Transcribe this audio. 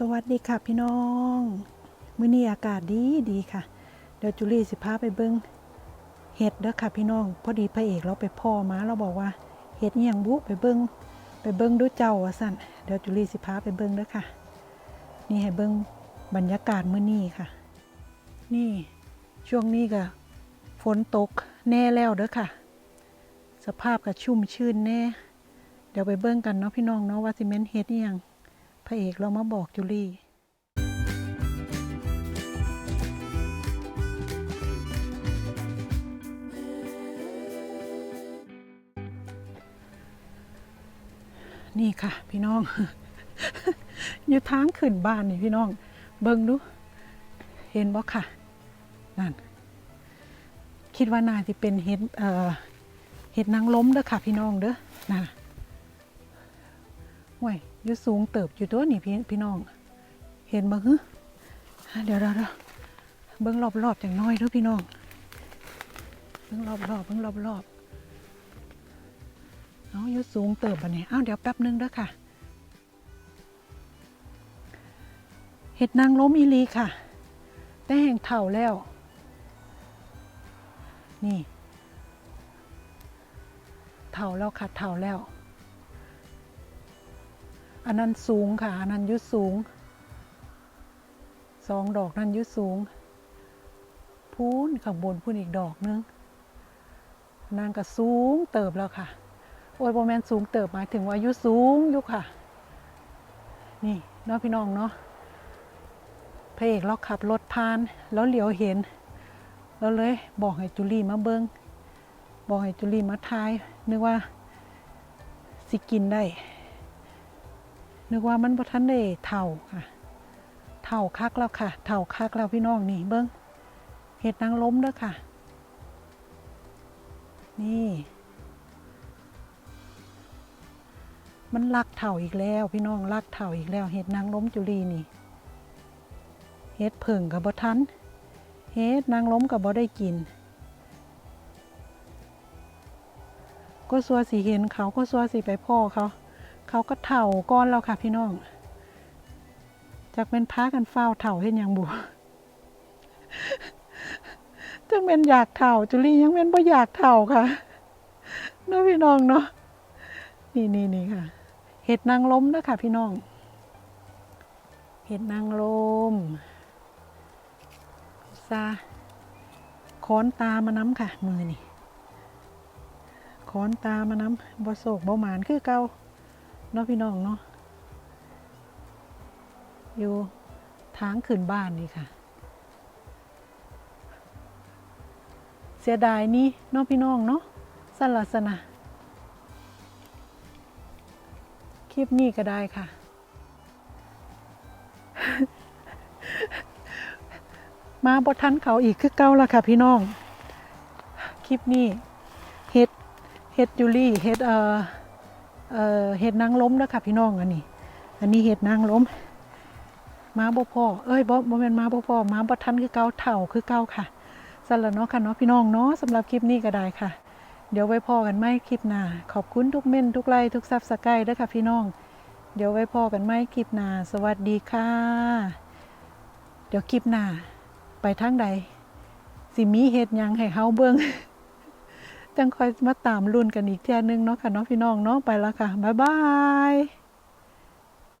สวัสดีค่ะพี่น้องมื้อนี้อากาศดีดีค่ะ เดี๋ยวจุลี่สิพาไปเบิ้งเห็ดเด้อค่ะพี่น้อง พอดีพระเอกเราไปพ่อมาเราบอกว่าเห็ดนี่ยังบุไปเบิ้งไปเบิ้งดูเจ้าสั่นเดี๋ยวจุลี่สิพาไปเบิ้งเด้อค่ะ นี่ให้เบิ้งบรรยากาศมื้อนี้ค่ะ นี่ช่วงนี้ก็ฝนตกแน่แล้วเด้อค่ะ สภาพก็ชุ่มชื่นแน่ เดี๋ยวไปเบิ้งกันเนาะพี่น้องเนาะว่าสิเมนต์เฮ็ดนี่ยัง พระเอกเรามาบอกจุลี่นี่ค่ะ พี่น้อง อยู่ทางขึ้นบ้านนี่พี่น้อง เบิ่งดู เห็นบ่ค่ะ นั่น คิดว่าน่าจะเป็นเห็ดเอ่อเห็ดนางล้มเด้อค่ะ พี่น้องเด้อน่ะ ห่วยอยู่สูงเติบอยู่ตัวนี่พี่พี่น้อง เห็นบ่ฮึอะเดี๋ยวเดี๋ยวเดี๋ยวเบิ้งรอบรอบๆอย่างน้อยเด้วยพี่น้อง เบิ้งรอบรอบๆเบิ้งรอบรอบๆเอาอยู่สูงเติบอันนี้อ้าวเดี๋ยวแป๊บนึงเด้อค่ะ เห็ดนางล้มอีลีค่ะ แต่แห่งเถ่าแล้ว นี่ เถ่าแล้วค่ะเถ่าแล้ว อันนั้นสูงค่ะ อันนั้นยุสูง สองดอกนั้นยุสูง พูนข้างบนพูนอีกดอกนึงนนั่นก็สูงเติบแล้วค่ะ โอ้ยโบแมนสูงเติบหมายถึงว่ายุสูงยู่ค่ะ นี่เนาะพี่น้องเนาะพระเอกเราขับรถผ่าน แล้วเหลียวเห็น แล้วเลยบอกให้จุลีมาเบิงบอกให้จุลีมาทาย นึกว่าสิกินได้ นึกว่ามันบ่ทันได้เท่าค่ะเท่าคักแล้วค่ะเท่าคักแล้วพี่น้องนี่เบิ้งเห็ดนางล้มเด้อค่ะ นี่ มันลักเท่าอีกแล้ว พี่น้องลักเท่าอีกแล้วเห็ดนางล้มจุลีนี่เห็ดผึ่งกับบ่ทันเห็ดนางล้มกับบ่ได้กิน ก็สัวสีเห็นเขาก็สัวสีไปพ่อเขา เขาก็เถ่าก้อนแล้วค่ะพี่น้อง จากเป็นพากันเฝ้าเถ่าเห็นอย่างบัวจังเป็นอยากเถ่าจุลี่ยังเป็นบ่อยากเถ่าค่ะเนาะพี่น้องเนาะนี่นี่นี่ค่ะ เห็ดนางล้มนะค่ะพี่น้อง เห็ดนางลมซาค้อนตามาน้ำค่ะมือนี่ค้อนตามาน้ำบ่โศกบ่หมานคือเก่า เนาะพี่น้องเนาะอยู่ทางขึ้นบ้านนี่ค่ะ เสียดายนี่เนาะพี่น้องเนาะสลัสนะคลิปนี้ก็ได้ค่ะ มาบททันเขาอีกคือเก้าละค่ะพี่น้อง คลิปนี้เฮ็ดเฮ็ดยูรี่เฮ็ดเอ่อ เห็ดนางล้มแล้วค่ะพี่น้องอันนี้ อันนี้เห็ดนางล้มมาบ่พ่อเอ้ยบ่บ่แม่นมาบ่พ่อมาบ่ทันคือเก่าเถ่าคือเก่าค่ะสั่นละเนาะค่ะเนาะพี่น้องเนาะสำหรับคลิปนี้ก็ได้ค่ะ เดี๋ยวไว้พอกันไหมคลิปหน้าขอบคุณทุกเม่นทุกไลค์ทุกซับสไครต์ด้วยค่ะพี่น้อง เดี๋ยวไว้พอกันไหมคลิปหน้าสวัสดีค่ะ เดี๋ยวคลิปหน้าไปทางใดสิมีเห็ดยังให้เฮาเบิ่ง จังคอยมาตามรุ่นกันอีกเที่ยนึงเนาะค่ะเนาะพี่น้องเนาะไปแล้วค่ะบ๊ายบาย